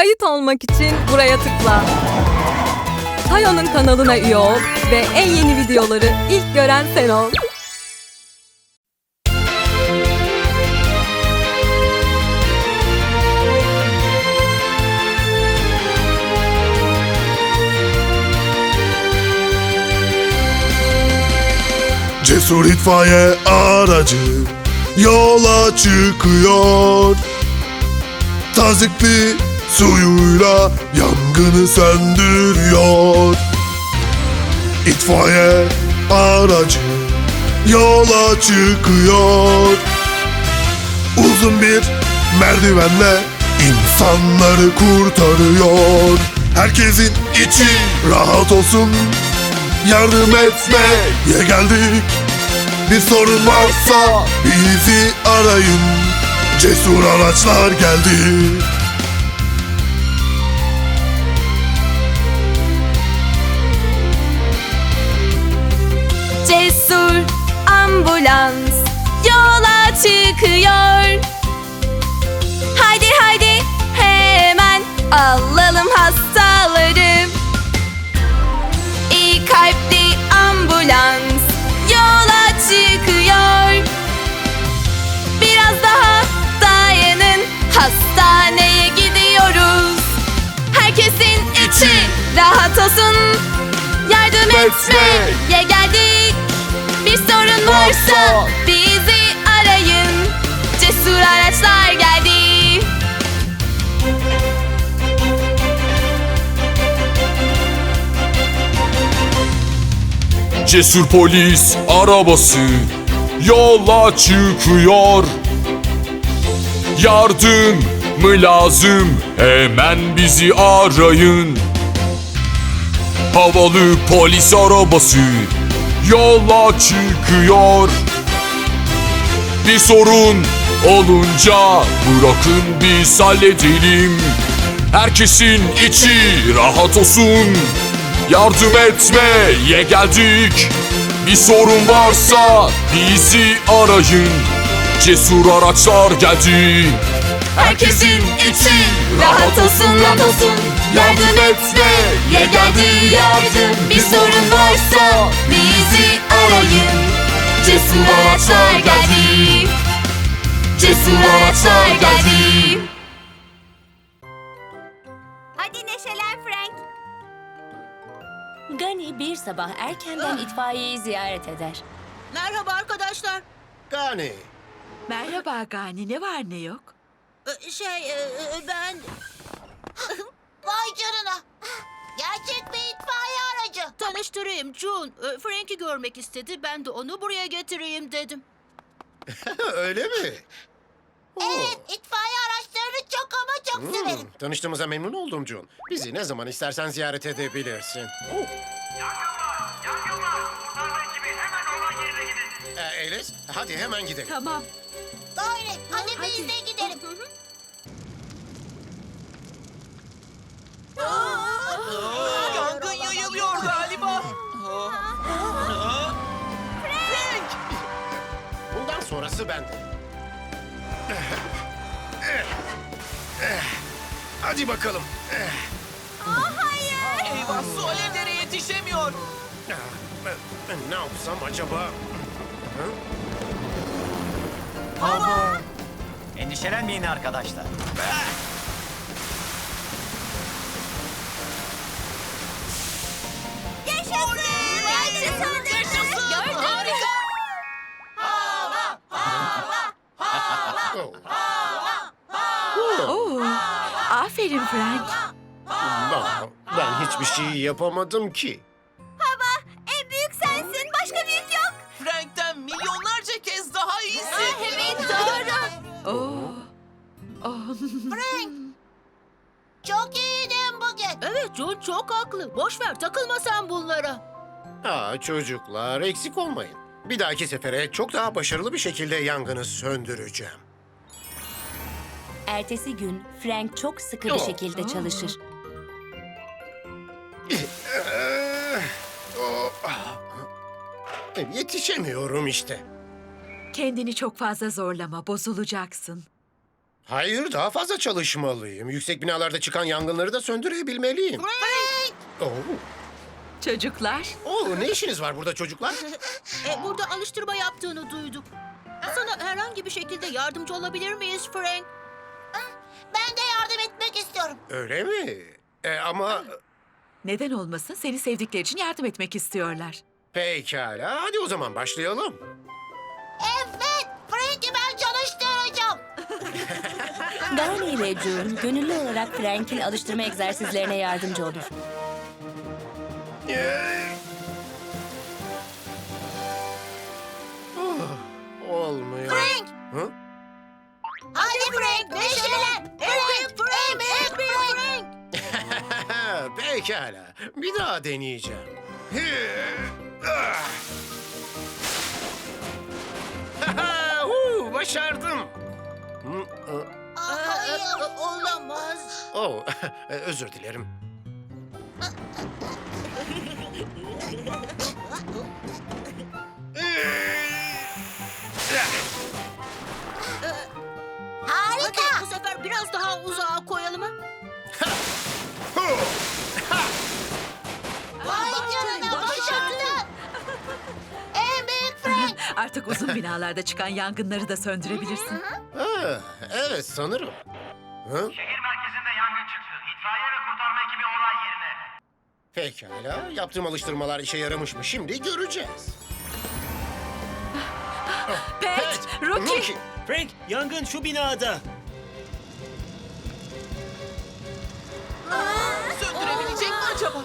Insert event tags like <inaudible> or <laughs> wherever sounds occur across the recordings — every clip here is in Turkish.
Kayıt olmak için buraya tıkla. Tayo'nun kanalına üye ol ve en yeni videoları ilk gören sen ol. Cesur itfaiye aracı yola çıkıyor Tazikli suyuyla yangını söndürüyor. İtfaiye aracı yola çıkıyor. Uzun bir merdivenle insanları kurtarıyor. Herkesin içi rahat olsun. Yardım etmeye geldik. Bir sorun varsa bizi arayın. Cesur araçlar geldi ambulans yola çıkıyor. Haydi haydi hemen alalım hastaları. İyi kalpli ambulans yola çıkıyor. Biraz daha dayanın hastaneye gidiyoruz. Herkesin içi rahat olsun. Yardım etmeye varsa bizi arayın. Cesur araçlar geldi. Cesur polis arabası yola çıkıyor Yardım mı lazım hemen bizi arayın Havalı polis arabası yola çıkıyor. Bir sorun olunca bırakın biz halledelim. Herkesin içi rahat olsun. Yardım etmeye geldik. Bir sorun varsa bizi arayın. Cesur araçlar geldi. Herkesin içi rahat olsun, rahat olsun. Yardım etmeye geldi yardım. Bir sorun Cesur araçlar geldi. Hadi neşelen Frank. Gani bir sabah erkenden itfaiyeyi ziyaret eder. Merhaba arkadaşlar. Gani, Merhaba Gani, ne var ne yok? Ee, Şey e, e, ben... <laughs> Vay canına. Gerçek bir itfaiye aracı. Tanıştırayım June. Ee, Frank'i görmek istedi. Ben de onu buraya getireyim dedim. <laughs> öyle mi? Oo. itfaiye araçlarını çok ama çok Hmm, tanıştığımıza memnun oldum Jun. Bizi ne zaman istersen ziyaret edebilirsin. Oo. Ee, Elis, hadi hemen gidelim. Tamam. Doğru. Hadi, biz de gidelim. Yangın yayılıyor galiba. Bundan sonrası bende. Hadi bakalım. Eyvah su alevlere yetişemiyor. Ne yapsam acaba? Endişelenmeyin arkadaşlar. Yaşasın. Yaşasın. Gördün aferin Frank. Aa, Ben hiçbir şey yapamadım ki. En büyük sensin. Başka büyük yok. Frank'ten milyonlarca kez daha iyisin. Evet doğru. Oo. Oh. Çok iyiydin bugün. Evet John çok haklı. Boş ver takılma sen bunlara. Aa, çocuklar eksik olmayın. Bir dahaki sefere çok daha başarılı bir şekilde yangını söndüreceğim. Ertesi gün Frank çok sıkı bir şekilde çalışır. Ee, o- Yetişemiyorum işte. Kendini çok fazla zorlama, bozulacaksın. Hayır, daha fazla çalışmalıyım. Yüksek binalarda çıkan yangınları da söndürebilmeliyim. Frank! Oo, Çocuklar, oo, ne işiniz var burada çocuklar? <laughs> E, burada alıştırma yaptığını duyduk. Sana herhangi bir şekilde yardımcı olabilir miyiz Frank? İstiyorum. Öyle mi? E, ama neden olmasın seni sevdikleri için yardım etmek istiyorlar. pekala. Hadi o zaman başlayalım. Evet, Frank'i ben çalıştıracağım. <laughs> Gani ile June gönüllü olarak Frank'in alıştırma egzersizlerine yardımcı olur. Oh, Pekala. Bir daha deneyeceğim. Huu, Başardım. Hayır, olamaz. Oh, özür dilerim. Harika. Hadi bu sefer biraz daha uzağa koyalım ha. Artık uzun binalarda çıkan yangınları da söndürebilirsin. Ha, evet sanırım. Hı? Şehir merkezinde yangın çıktı. İtfaiye ve kurtarma ekibi olay yerine. Pekala. Yaptığım alıştırmalar işe yaramış mı? Şimdi göreceğiz. Pet, Rocky. Rocky. Frank, yangın şu binada. Söndürebilecek mi acaba?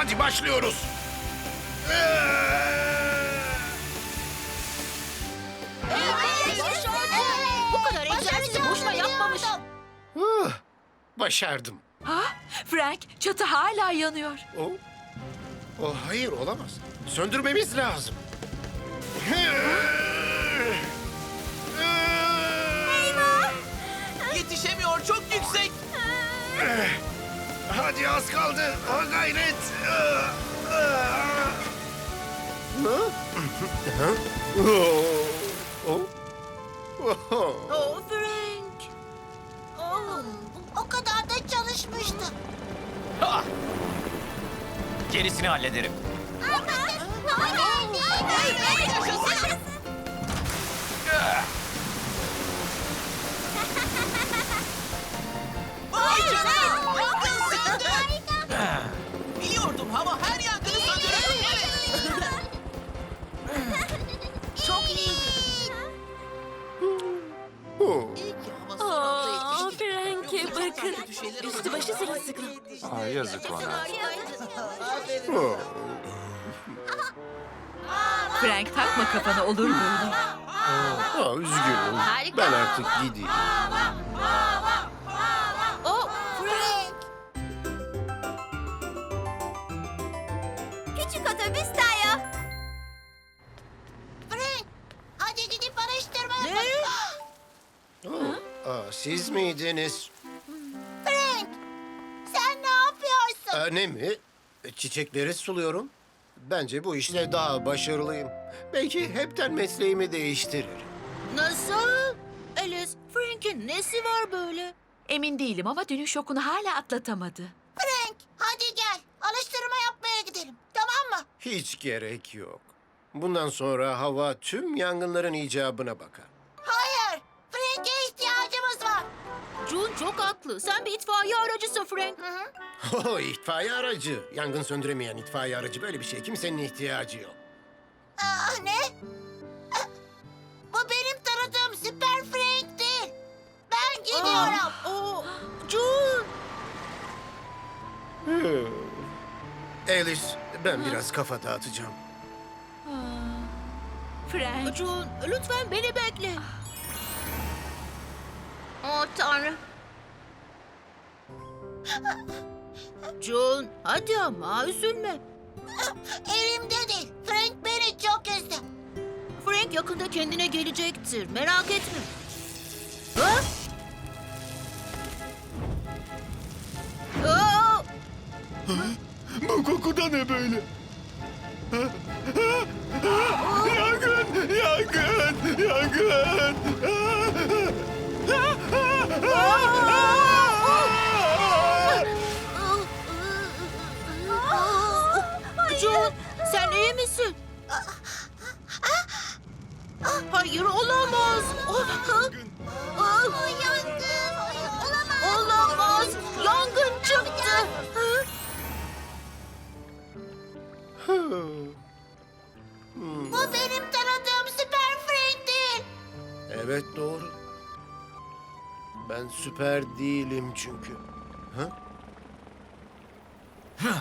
Hadi başlıyoruz. Bu kadar egzersizi boşuna yapmamış. Huh, Başardım. Ha? Frank, çatı hala yanıyor. O, o hayır olamaz. Söndürmemiz lazım. Yetişemiyor çok yüksek. Hadi az kaldı. Ha gayret. Oh. Oh. Oh Frank. Oh, o kadar da çalışmıştı. Ha! Gerisini hallederim. Vay canına. Üstü başı sırılsıklam. Aa, yazık ona. Frank takma kafana olur mu öyle? Aa, üzgünüm. Ben artık gideyim. Oh Frank. Küçük otobüs Tayo. Frank, hadi gidip araştırma yapalım. Oh. Aa, siz miydiniz? Yapıyorsun? Aa, ne mi? Çiçekleri suluyorum. Bence bu işte daha başarılıyım. Belki hepten mesleğimi değiştiririm. Nasıl? Alice, Frank'in nesi var böyle? Emin değilim ama dünün şokunu hala atlatamadı. Frank, hadi gel. Alıştırma yapmaya gidelim. Tamam mı? Hiç gerek yok. Bundan sonra hava tüm yangınların icabına bakar. June çok haklı. Sen bir itfaiye aracısın Frank. O itfaiye aracı. Yangın söndüremeyen itfaiye aracı böyle bir şey. Kimsenin ihtiyacı yok. Aa, ne? Ah, Bu benim tanıdığım Süper Frank değil. Ben gidiyorum. o, June. Alice, ben biraz kafa dağıtacağım. Frank, June, lütfen beni bekle. Oh Tanrım. June, hadi ama üzülme. Elimde değil. Frank beni çok üzdü. Frank yakında kendine gelecektir. Merak etme. Ha? Aa! Bu koku da ne böyle? Yangın! Yangın! Yangın! Jun sen iyi misin? Hayır olamaz. Ben süper değilim çünkü. Ha?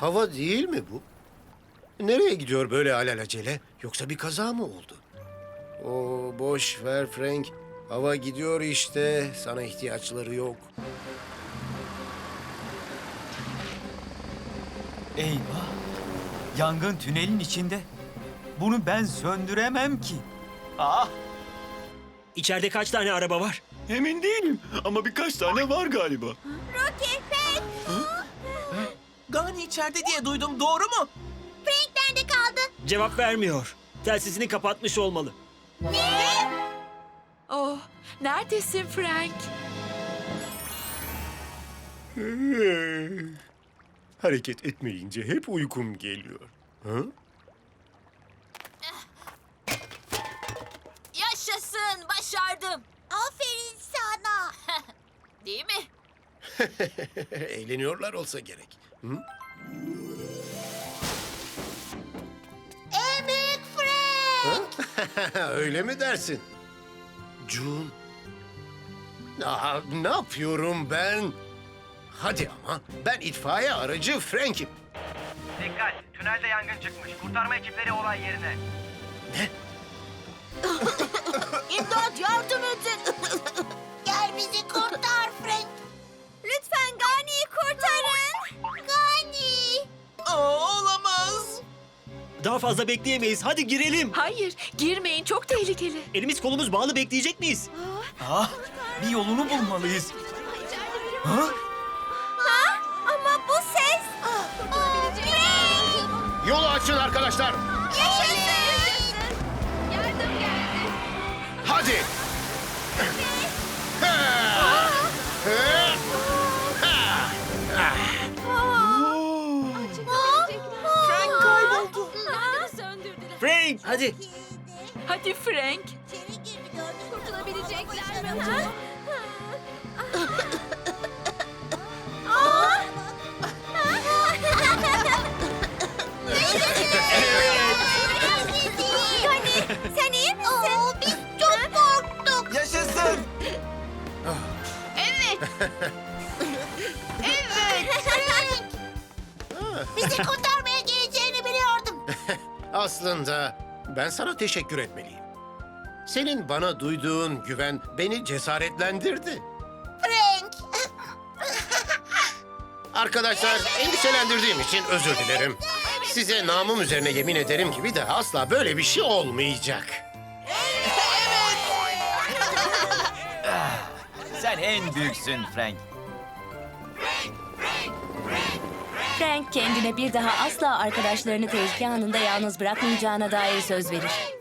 Hava değil mi bu? Nereye gidiyor böyle alelacele? Yoksa bir kaza mı oldu? Oo boş ver Frank. Hava gidiyor işte. Sana ihtiyaçları yok. Eyvah! Yangın tünelin içinde. Bunu ben söndüremem ki. Ah! İçeride kaç tane araba var? Emin değilim ama birkaç tane var galiba. Gani içeride diye duydum doğru mu? Frank nerede kaldı? Cevap vermiyor. Telsizini kapatmış olmalı. Oh, neredesin Frank? Hareket etmeyince hep uykum geliyor. Ha? Değil mi? <laughs> Eğleniyorlar olsa gerek. Hı? Büyük Frank. <laughs> Öyle mi dersin? June. Aa, ne yapıyorum ben? Hadi ama ben itfaiye aracı Frank'im. Dikkat! Tünelde yangın çıkmış. Kurtarma ekipleri olay yerine. <laughs> İmdat yardım Daha fazla bekleyemeyiz. Hadi girelim. Hayır, girmeyin çok tehlikeli. Elimiz kolumuz bağlı bekleyecek miyiz? Ah! Bir yolunu bulmalıyız. Ha? Ama bu ses. Yolu açın arkadaşlar. Hadi. Hadi Frank. Kurtulabilecekler mi? Ha? Sen iyi misin? Biz çok korktuk. Yaşasın! Evet. evet. Frank. Bizi kurtarmaya geleceğini biliyordum. <laughs> Aslında ben sana teşekkür etmeliyim. Senin bana duyduğun güven beni cesaretlendirdi. Frank. Arkadaşlar endişelendirdiğim için özür dilerim. Size namım üzerine yemin ederim ki bir daha asla böyle bir şey olmayacak. <laughs> Sen en büyüksün Frank. Frank kendine bir daha asla arkadaşlarını tehlike anında yalnız bırakmayacağına dair söz verir.